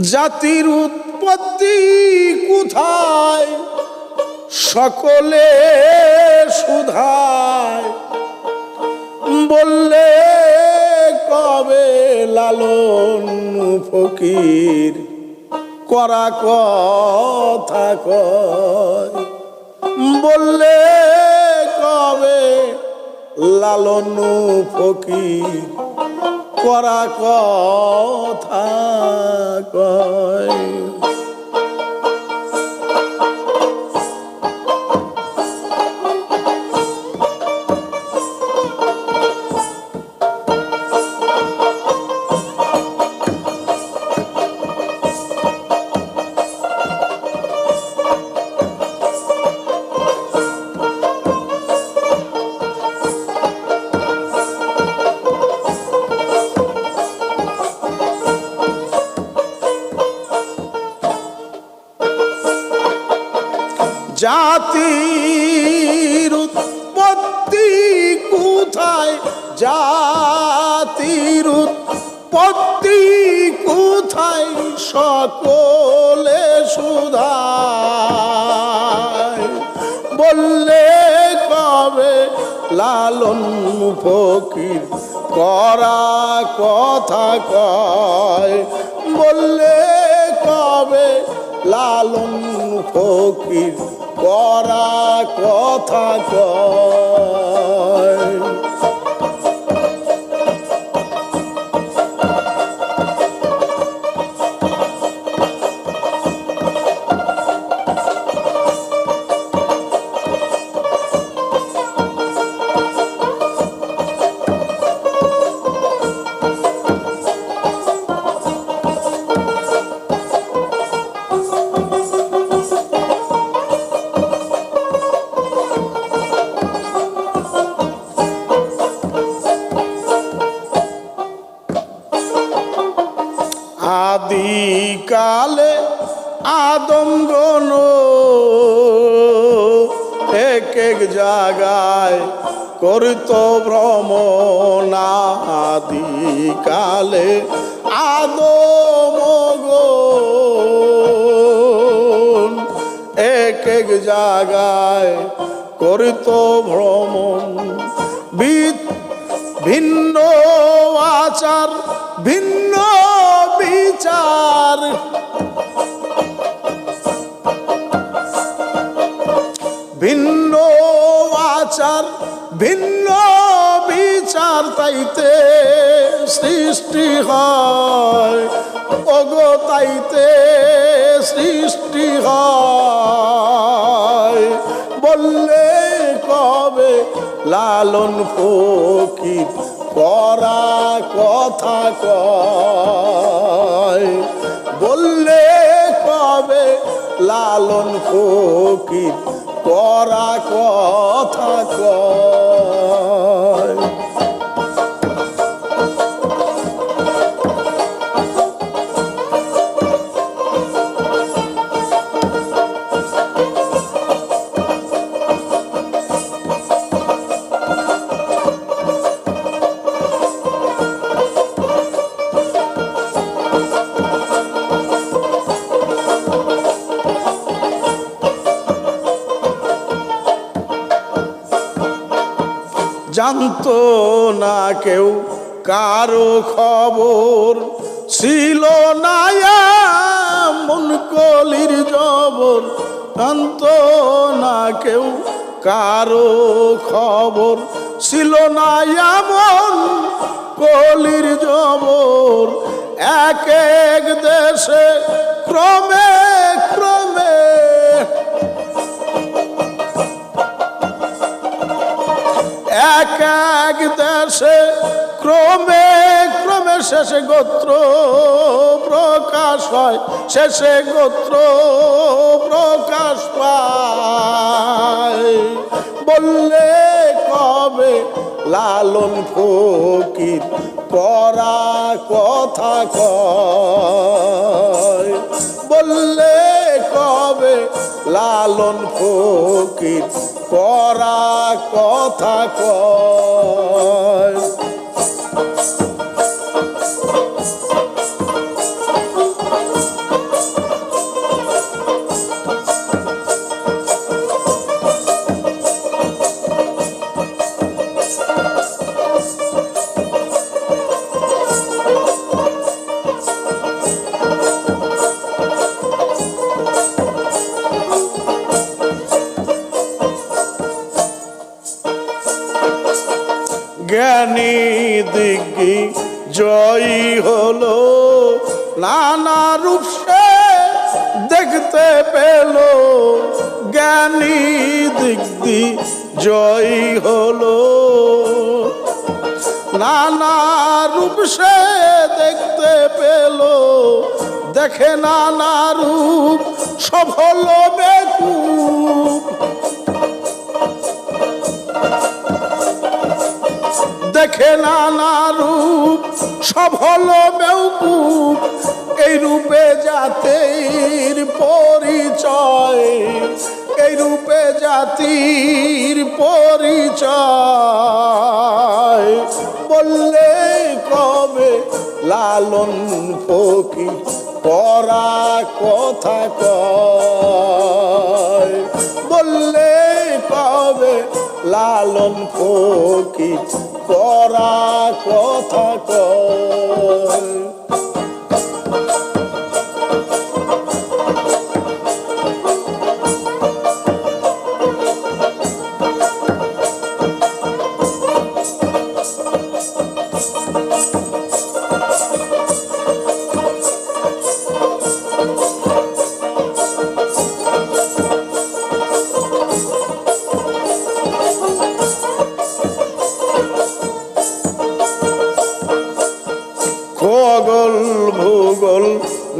জাতির উৎপত্তি কোথায়? সকলে সুধায়। বললে কবে লালন ফকির? করা কথা কয়। বললে কবে লালন ফকির? করা কথা কয়। জাতির উৎপত্তি কোথায়? জাতির উৎপত্তি কোথায়? সকলে সুধা বললে কবে লালন ফকির করা কথা কয়? বললে কবে লালন ফকির করা কথা কয়। আদিকালে আদমগণ এক এক জায়গায় করিত ভ্রমণ আদিকালে আদমগণ এক এক জায়গায় করিত ভ্রমণ। ভিন্ন আচার, ভিন্ন বিচার। ভিন্ন আচার, ভিন্ন বিচার তাইতে সৃষ্টি হয়। ওগো তাইতে সৃষ্টি হয়। বললে কবে লালন ফকির করা কথা কয়। বললে কবে লালন ফকির? করা কথা কয়। জানতো না কেউ, কারও খবর ছিল না মন কলির জবর, জানতো না কেউ, কারও খবর ছিল না এমন কলির জবর। এক এক দেশে ক্রমে এক এক দেশে ক্রমে ক্রমে শেষে গোত্র প্রকাশ হয়, শেষে গোত্র প্রকাশ পায়। বললে কবে লালন ফকির করা কথা কয়? বললে কবে লালন ফকির করা কথা কয়। হলো নানা রূপ সে দেখতে পেল। জ্ঞানী দিগ্দি জয়ী হলো। নানা রূপ সে দেখতে পেল। দেখে নানা রূপ সফল বেকুব। দেখে নানা রূপ, সব হলো বেউকুব এই রূপে জাতির পরিচয়, এই রূপে জাতির পরিচয়। বললে কবে লালন ফকি পরা কথা কয়। বললে কবে লালন ফকি পরা কথা কয়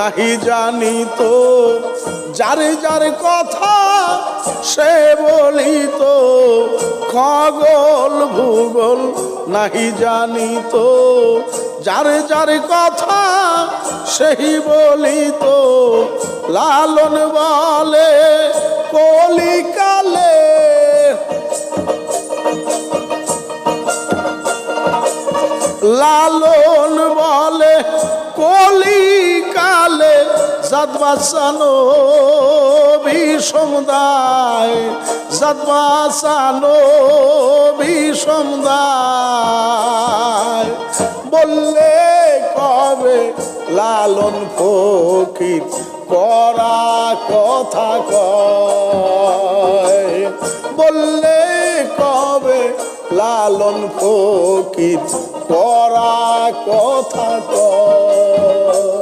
নাহি জানি তো, যারে যার কথা সে বলিত, খগল ভূগোল নাহি জানি তো, যারে যার কথা সেই বলিত, লালন বলে কলিকালে। লালন বলে কলি কালে জাত বাঁচানো বিষমদায়, জাত বাঁচানো বিষমদায়। বললে কবে লালন ফকির করা কথা কয়। বললে কবে লালন ফকির করা কথা কয়।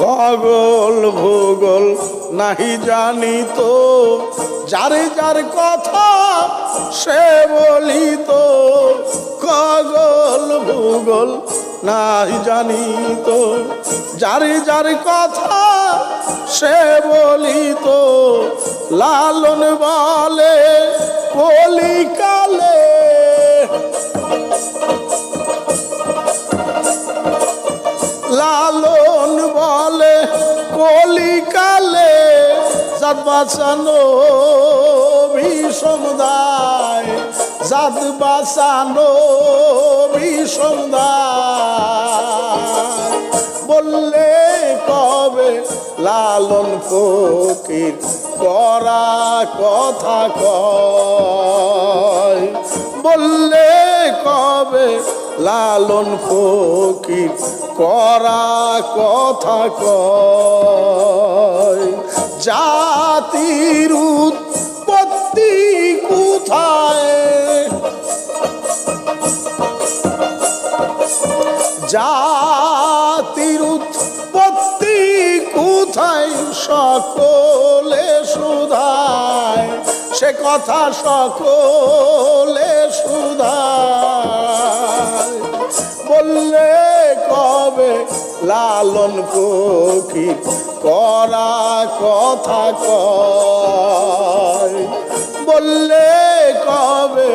খগল ভূগোল নাহি জানি তো। যারে যার কথা সে বলিত খগল ভূগোল নাহি জানি তো। যারে যার কথা সে বলিত লালন বলে কলিকালে লালন জাত বাঁচানো বিষমদায় জাত বাঁচানো বিষমদায় বললে কবে লালন ফকির করা কথা কয়? বললে কবে লালন ফকির করা কথা কয়? জাতির উৎপত্তি কোথায়? জাতির উৎপত্তি কোথায়? সকলে সুধায়। সে কথা সকলে সুধায়। বললে কবে লালন পক্ষী করা কথা কয়। বললে কবে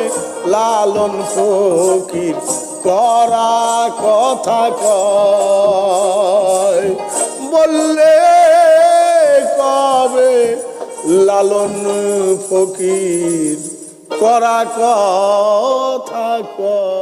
লালন ফকির করা কথা কয়। বললে কবে লালন ফকির করা কথা কয়।